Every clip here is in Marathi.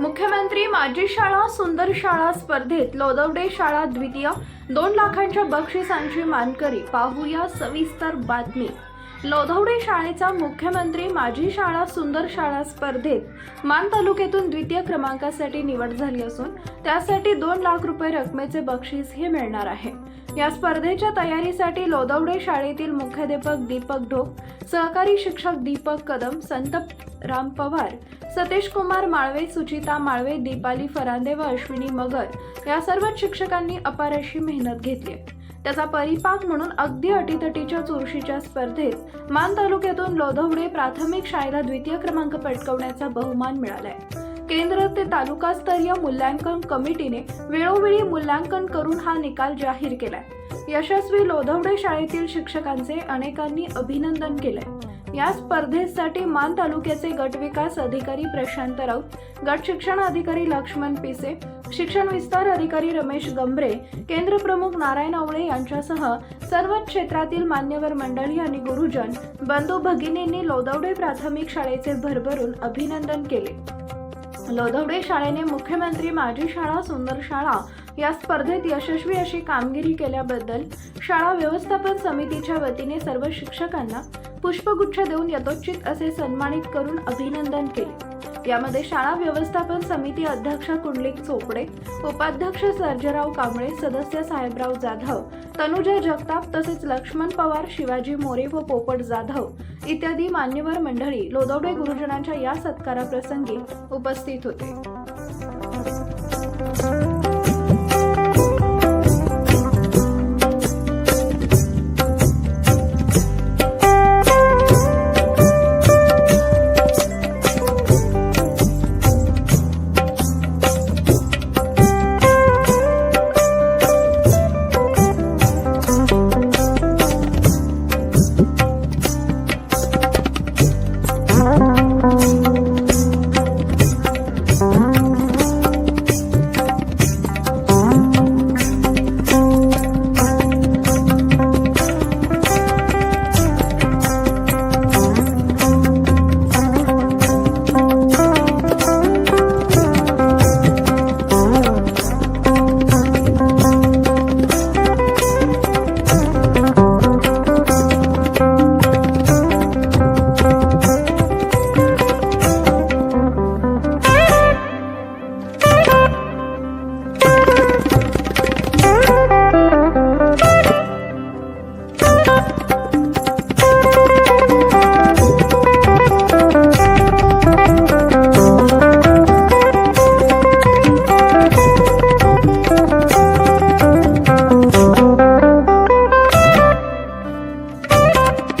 मुख्यमंत्री माझी शाळा सुंदर शाळा स्पर्धेत लोदवडे शाळा द्वितीय दोन लाखांच्या बक्षिसांची मानकरी. पाहूया सविस्तर बातमी. लोधवडे शाळेचा मुख्यमंत्री माझी शाळा सुंदर शाळा स्पर्धेत मान तालुक्यातून द्वितीय क्रमांकासाठी निवड झाली असून त्यासाठी दोन लाख रुपये रकमेचे बक्षीस हे मिळणार आहे. या स्पर्धेच्या तयारीसाठी लोदवडे शाळेतील मुख्याध्यापक दीपक ढोक सहकारी शिक्षक दीपक कदम संत राम पवार सतीश कुमार माळवे सुचिता माळवे दीपाली फरांदे व अश्विनी मगर या सर्वच शिक्षकांनी अपार अशी मेहनत घेतली त्याचा परिपाक म्हणून अगदी अटीतटीच्या चुरशीच्या स्पर्धेत मान तालुक्यातून लोधवडे प्राथमिक शाळेला द्वितीय क्रमांक पटकवण्याचा बहुमान मिळालाय. केंद्र ते तालुकास्तरीय मूल्यांकन कमिटीने वेळोवेळी मूल्यांकन करून हा निकाल जाहीर केलाय. यशस्वी लोधवडे शाळेतील शिक्षकांचे अनेकांनी अभिनंदन केलंय. या स्पर्धेसाठी मान तालुक्याचे गट विकास अधिकारी प्रशांत राऊत गट शिक्षण अधिकारी लक्ष्मण पिसे शिक्षण विस्तार अधिकारी रमेश गंभरे केंद्र प्रमुख नारायण आवळे यांच्यासह सर्वच क्षेत्रातील मान्यवर मंडळी आणि गुरुजन बंधू भगिनींनी लोदवडे प्राथमिक शाळेचे भरभरून अभिनंदन केले. लोधवडे शाळेने मुख्यमंत्री माझी शाळा सुंदर शाळा या स्पर्धेत यशस्वी अशी कामगिरी केल्याबद्दल शाळा व्यवस्थापन समितीच्या वतीने सर्व शिक्षकांना पुष्पगुच्छ देऊन यथोचित असे सन्मानित करून अभिनंदन केले. यामध्ये शाळा व्यवस्थापन समिती अध्यक्ष कुंडलिक चोपडे उपाध्यक्ष सर्जराव कांबळे सदस्य साहेबराव जाधव तनुजा जगताप तसेच लक्ष्मण पवार शिवाजी मोरे व पोपट जाधव इत्यादी मान्यवर मंडळी लोदवडे गुरुजनांच्या या सत्काराप्रसंगी उपस्थित होते.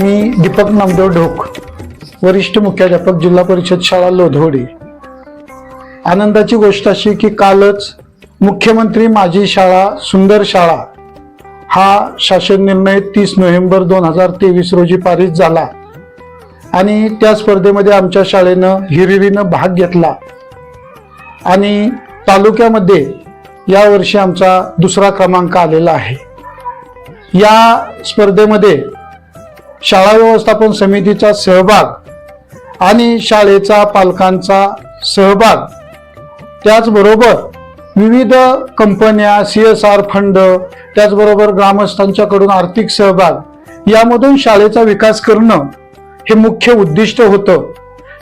मी दीपक नामदेव ढोक वरिष्ठ मुख्याध्यापक जिल्हा परिषद शाळा लोधोडे. आनंदाची गोष्ट अशी की कालच मुख्यमंत्री माझी शाळा सुंदर शाळा हा शासन निर्णय तीस नोव्हेंबर दोन हजार तेवीस रोजी पारित झाला. आणि त्या स्पर्धेमध्ये आमच्या शाळेनं हिरिरीनं भाग घेतला. आणि तालुक्यामध्ये यावर्षी आमचा दुसरा क्रमांक आलेला आहे. या स्पर्धेमध्ये शाळा व्यवस्थापन समितीचा सहभाग आणि शाळेचा पालकांचा सहभाग. त्याचबरोबर विविध कंपन्या सी एस आर फंड त्याचबरोबर ग्रामस्थांच्याकडून आर्थिक सहभाग यामधून शाळेचा विकास करणं हे मुख्य उद्दिष्ट होतं.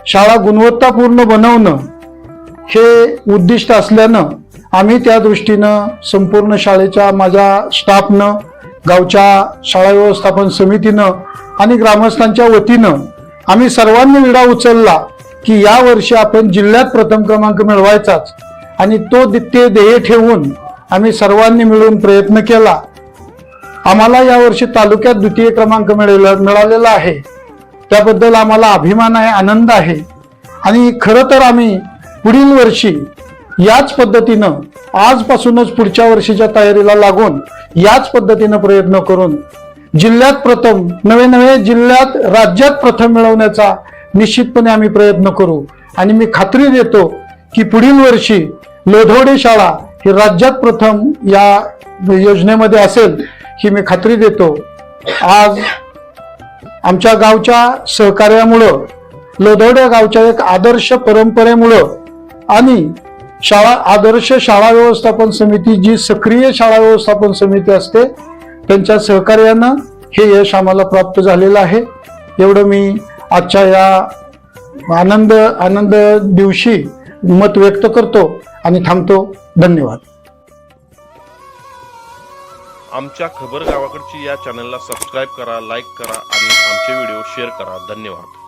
शाळा गुणवत्तापूर्ण बनवणं हे उद्दिष्ट असल्यानं आम्ही त्या दृष्टीनं संपूर्ण शाळेच्या माझ्या स्टाफनं गावच्या शाळा व्यवस्थापन समितीनं आणि ग्रामस्थांच्या वतीनं आम्ही सर्वांनी विडा उचलला की या वर्षी आपण जिल्ह्यात प्रथम क्रमांक मिळवायचाच आणि तो ते ध्येय ठेवून आम्ही सर्वांनी मिळून प्रयत्न केला. आम्हाला यावर्षी तालुक्यात द्वितीय क्रमांक मिळेल मिळालेला आहे. त्याबद्दल आम्हाला अभिमान आहे आनंद आहे. आणि खरं तर आम्ही पुढील वर्षी याच पद्धतीनं आजपासूनच पुढच्या वर्षीच्या तयारीला लागून याच पद्धतीनं प्रयत्न करून जिल्ह्यात प्रथम नवे नवे जिल्ह्यात राज्यात प्रथम मिळवण्याचा निश्चितपणे आम्ही प्रयत्न करू. आणि मी खात्री देतो की पुढील वर्षी लोधवडे शाळा ही राज्यात प्रथम या योजनेमध्ये असेल ही मी खात्री देतो. आज आमच्या गावच्या सहकार्यामुळं लोधवड्या गावच्या एक आदर्श परंपरेमुळं आणि शाळा आदर्श शाळा व्यवस्थापन समिती जी सक्रिय शाळा व्यवस्थापन समिती असते त्यांच्या सहकार्यानं हे यश आम्हाला प्राप्त झालेलं आहे. एवढं मी आजच्या या आनंद आनंद दिवशी मत व्यक्त करतो आणि थांबतो. धन्यवाद. आमच्या खबर गावाकडची या चॅनलला सबस्क्राईब करा लाईक करा आणि आमचे व्हिडिओ शेअर करा. धन्यवाद.